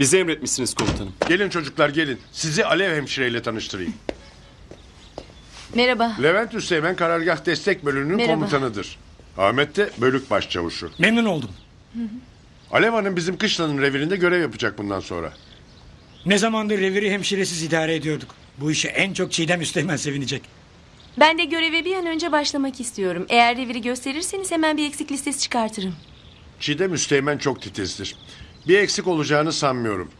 Bizi emretmişsiniz komutanım. Gelin çocuklar gelin. Sizi Alev hemşireyle tanıştırayım. Merhaba. Levent Üsteğmen Karargah Destek Bölüğü'nün Merhaba. komutanıdır. Ahmet de bölük başçavuşu. Memnun oldum. Alev Hanım bizim kışlanın revirinde görev yapacak bundan sonra. Ne zamandır reviri hemşiresiz idare ediyorduk. Bu işe en çok Çiğdem Üsteğmen sevinecek. Ben de göreve bir an önce başlamak istiyorum. Eğer reviri gösterirseniz hemen bir eksik listesi çıkartırım. Çiğdem Üsteğmen çok titizdir. Bir eksik olacağını sanmıyorum.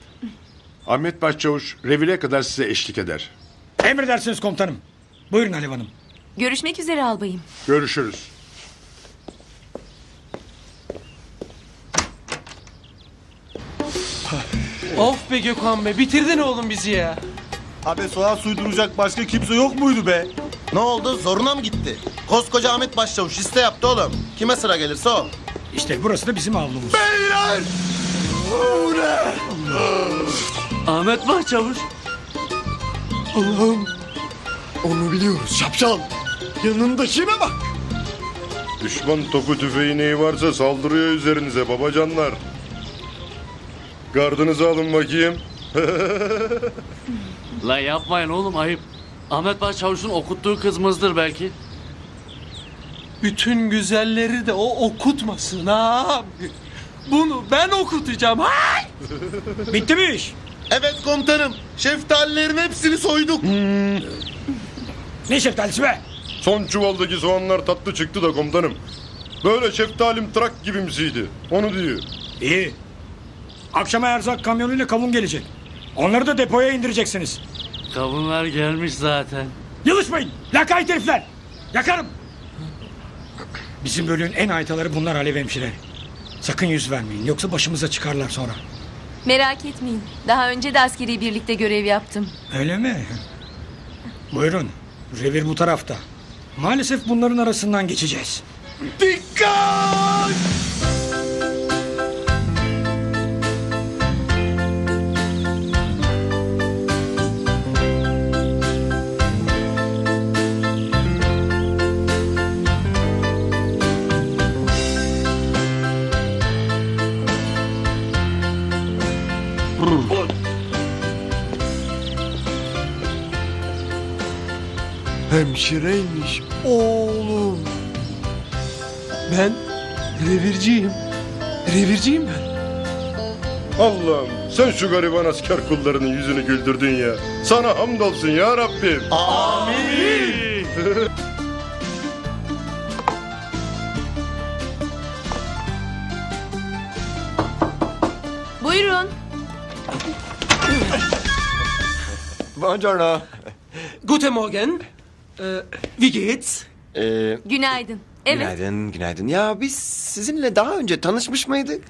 Ahmet Başçavuş revire kadar size eşlik eder. Emredersiniz komutanım. Buyurun Alev Hanım. Görüşmek üzere albayım. Görüşürüz. Of be Gökhan be bitirdin oğlum bizi ya. Abi soğan suyduracak başka kimse yok muydu be? Ne oldu? Zoruna mı gitti? Koskoca Ahmet Başçavuş liste yaptı oğlum. Kime sıra gelirse o. İşte burası da bizim avlumuz. Ahmet Bahçavuş. Allah'ım. Onu biliyoruz şapşal. Yanındakine bak. Düşman topu tüfeği neyi varsa saldırıyor üzerinize babacanlar. Gardınızı alın bakayım. La yapmayın oğlum ayıp. Ahmet Başçavuş'un okuttuğu kızımızdır belki. Bütün güzelleri de o okutmasın abi. Bunu ben okutacağım. Ha? Bitti mi iş? Evet komutanım. Şeftalilerin hepsini soyduk. Ne şeftalisi be? Son çuvaldaki soğanlar tatlı çıktı da komutanım. Böyle şeftalim trak gibimsiydi. Onu diyor. İyi. Akşama erzak kamyonuyla kavun gelecek. Onları da depoya indireceksiniz. Kavunlar gelmiş zaten. Yılışmayın. Lakayt herifler. Yakarım. Bizim bölüğün en aytaları bunlar Alev hemşire. Sakın yüz vermeyin. Yoksa başımıza çıkarlar sonra. Merak etmeyin. Daha önce de askeri birlikte görev yaptım. Öyle mi? Buyurun. Revir bu tarafta. Maalesef bunların arasından geçeceğiz. Dikkat! Hemşireymiş oğlum. Ben revirciyim. Revirciyim ben. Allah'ım sen şu gariban asker kullarının yüzünü güldürdün ya. Sana hamdolsun ya Rabbim. Buyurun. Buongiorno. Guten Morgen. Ee, wie geht's? Ee, Günaydın. Evet. Günaydın, günaydın. Ya biz sizinle daha önce tanışmış mıydık?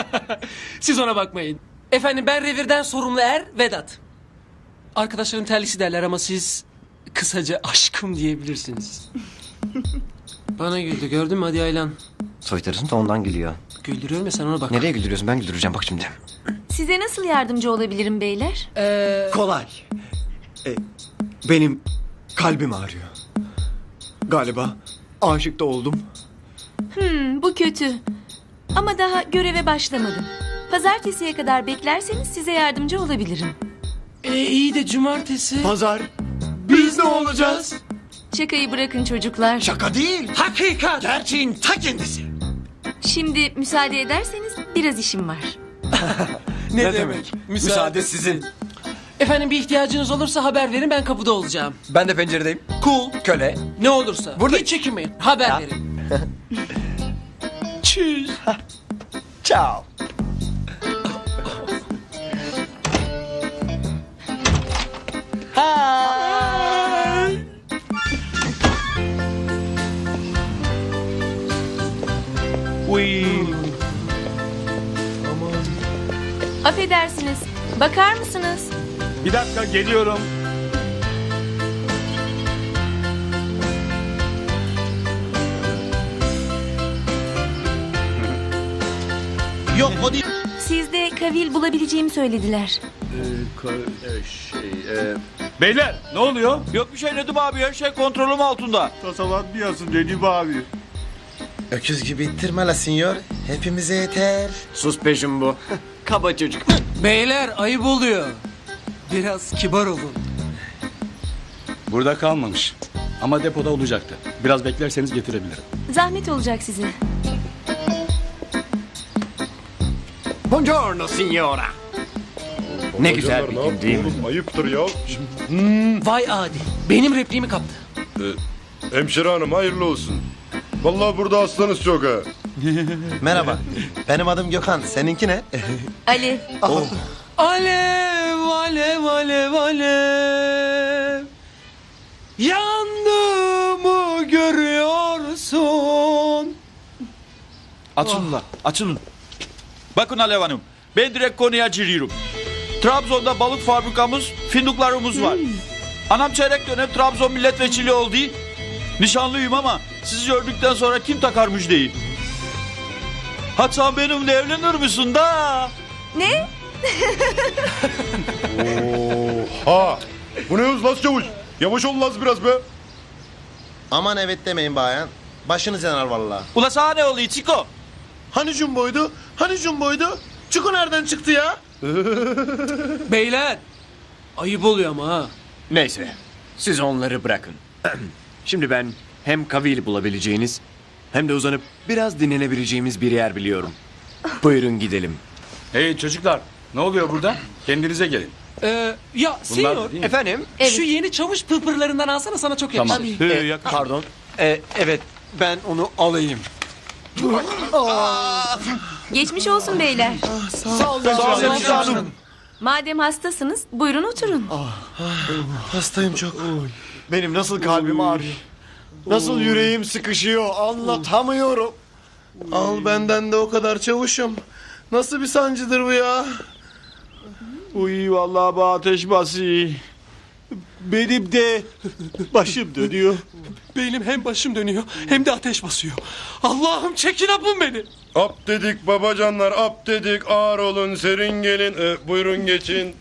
Siz ona bakmayın. Efendim ben revirden sorumlu er Vedat. Arkadaşlarım terlisi derler ama siz kısaca aşkım diyebilirsiniz. Bana güldü gördün mü hadi Aylan. Soytarısın da ondan gülüyor. Güldürüyorum ya sen ona bak. Nereye güldürüyorsun? Ben güldüreceğim bak şimdi. Size nasıl yardımcı olabilirim beyler? Ee, Kolay. E, benim kalbim ağrıyor. Galiba aşık da oldum. Hmm, bu kötü. Ama daha göreve başlamadım. Pazartesiye kadar beklerseniz size yardımcı olabilirim. e, iyi de cumartesi. Pazar. Biz ne olacağız? Şakayı bırakın çocuklar. Şaka değil. Hakikat. Gerçeğin ta kendisi. Şimdi müsaade ederseniz biraz işim var. Ne, Ne demek? demek? Müsaade sizin. Efendim bir ihtiyacınız olursa haber verin ben kapıda olacağım. Ben de penceredeyim. Cool. Köle. Ne olursa. Burada- Hiç çekinmeyin. Haber verin. Çüz. Ciao. Affedersiniz. Bakar mısınız? Bir dakika geliyorum. yok o değil. Sizde kavil bulabileceğimi söylediler. Beyler ne oluyor? Yok bir şey Nedim abi her şey kontrolüm altında. Yazsın Nedim abi? Öküz gibi ittirme la sinyor. Hepimize yeter. Sus peşim bu. Kaba çocuk. Beyler ayıp oluyor. Biraz kibar olun. Burada kalmamış. Ama depoda olacaktı. Biraz beklerseniz getirebilirim. Zahmet olacak size. Buongiorno signora. Ne güzel bir gün değil mi? oğlum? Ayıptır ya. Vay adi. Benim repliğimi kaptı. Hemşire hanım hayırlı olsun. Vallahi burada hastanız çok ha. Merhaba. Benim adım Gökhan. Seninki ne? Ali. Alev alev alev alev. Yandığımı görüyorsun. Açılın la, açılın. Bakın Alev Hanım, ben direkt konuya giriyorum. Trabzon'da balık fabrikamız, fındıklarımız var. Anam çeyrek dönem Trabzon milletvekili oldu. Nişanlıyım ama sizi gördükten sonra kim takar müjdeyi? Hatta benimle evlenir misin da? Ne? Ha. Bu ne hız Laz Çavuş? Yavaş ol Laz biraz be. Aman evet demeyin bayan. Başınız yanar vallahi. Ula sana ne oluyor Çiko? Hani Jumbo'ydu? Hani Jumbo'ydu? Çuku nereden çıktı ya? Beyler. Ayıp oluyor ama ha. Neyse. Siz onları bırakın. Şimdi ben hem kavil bulabileceğiniz hem de uzanıp biraz dinlenebileceğimiz bir yer biliyorum. Buyurun gidelim. Hey çocuklar ne oluyor burada? Kendinize gelin. Ee, ya senyor. değil mi? Efendim? Evet. Şu yeni çavuş pırpırlarından alsana sana çok yakışır. Tamam. Ee, pardon. Ee, evet ben onu alayım. Geçmiş olsun beyler. Sağ olun hemşire hanım. Madem hastasınız buyurun oturun. Hastayım çok. Benim nasıl kalbim ağrıyor. Nasıl yüreğim sıkışıyor anlatamıyorum. Al benden de o kadar çavuşum. Nasıl bir sancıdır bu ya? Uy vallahi bu ateş bası. Benim de başım dönüyor. Benim hem başım dönüyor hem de ateş basıyor. Allah'ım çekin apın beni. Ap dedik babacanlar ap dedik ağır olun serin gelin. Ee, buyurun geçin.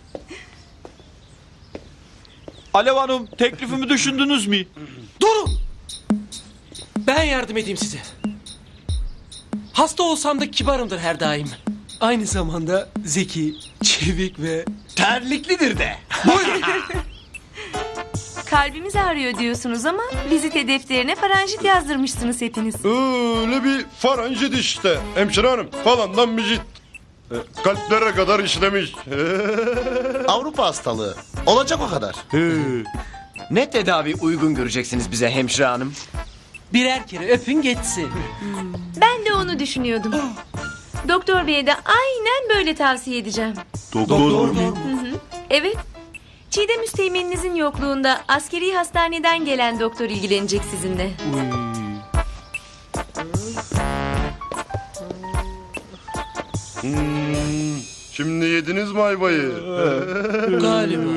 Alev Hanım teklifimi düşündünüz mü? Durun. Ben yardım edeyim size. Hasta olsam da kibarımdır her daim. Aynı zamanda zeki, çevik ve... Terliklidir de. Kalbimiz ağrıyor diyorsunuz ama vizite defterine faranjit yazdırmışsınız hepiniz. Öyle bir faranjit işte. Hemşire hanım falandan müjit. Ee, kalplere kadar işlemiş. Avrupa hastalığı. Olacak o kadar. Ne tedavi uygun göreceksiniz bize hemşire hanım? Birer kere öpün geçsin. Ben de onu düşünüyordum. Doktor Bey'e de aynen böyle tavsiye edeceğim. Doktor Evet. Çiğdem Üsteğmen'inizin yokluğunda askeri hastaneden gelen doktor ilgilenecek sizinle. Şimdi yediniz mi ayvayı? Galiba.